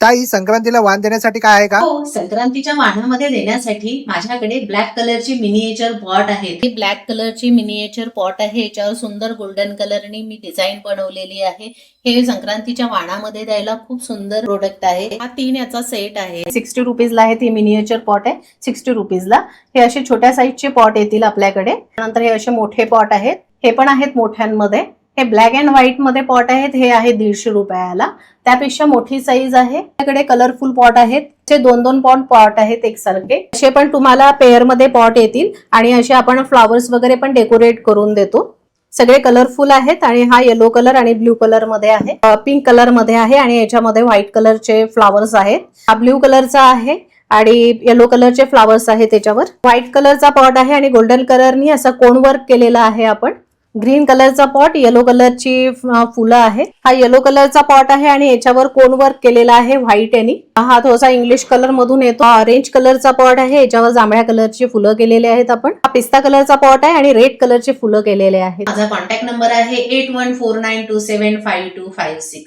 ताई संक्रांतीला वाण देण्यासाठी काय आहे का? हो संक्रांतीच्या वाणामध्ये देण्यासाठी माझ्याकडे ब्लॅक कलरची मिनिएचर पॉट आहेत ही ब्लॅक कलरची मिनिएचर पॉट आहे. याच्यावर सुंदर गोल्डन कलरनी मी डिझाईन बनवलेली आहे. हे संक्रांतीच्या वाणामध्ये द्यायला खूप सुंदर प्रोडक्ट आहे. हा तीन याचा सेट आहे. सिक्स्टी रुपीजला आहे ती मिनिएचर पॉट आहे. सिक्स्टी रुपीजला हे असे छोट्या साईजचे पॉट येतील आपल्याकडे. नंतर हे असे मोठे पॉट आहेत. हे पण आहेत मोठ्यांमध्ये. हे ब्लॅक अँड व्हाईटमध्ये पॉट आहेत हे आहे दीडशे रुपयाला. त्यापेक्षा मोठी साईज आहे. आपल्याकडे कलरफुल पॉट आहेत. ते दोन दोन पॉट पॉट आहेत एकसारखे. असे पण तुम्हाला पेअरमध्ये पॉट येतील आणि असे आपण फ्लॉवर्स वगैरे पण डेकोरेट करून देतो. सगळे कलरफुल आहेत आणि हा येलो कलर आणि ब्ल्यू कलरमध्ये आहे. पिंक कलरमध्ये आहे आणि याच्यामध्ये व्हाईट कलरचे फ्लॉवर्स आहेत. हा ब्ल्यू कलरचा आहे आणि येलो कलरचे फ्लॉवर्स आहेत त्याच्यावर व्हाईट कलरचा पॉट आहे आणि गोल्डन कलरनी असा कोण वर्क केलेला आहे आपण? ग्रीन कलरचा पॉट येलो कलरची फुलं आहे. हा येलो कलरचा पॉट आहे आणि याच्यावर कोण वर्क केलेला आहे व्हाईट यांनी. हा थोडासा इंग्लिश कलर मधून येतो. ऑरेंज कलरचा पॉट आहे. याच्यावर जांभळ्या कलरची फुलं केलेले आहेत आपण. हा पिस्ता कलरचा पॉट आहे आणि रेड कलरची फुलं केलेले आहेत. माझा कॉन्टॅक्ट नंबर आहे eight one four nine two seven five two five six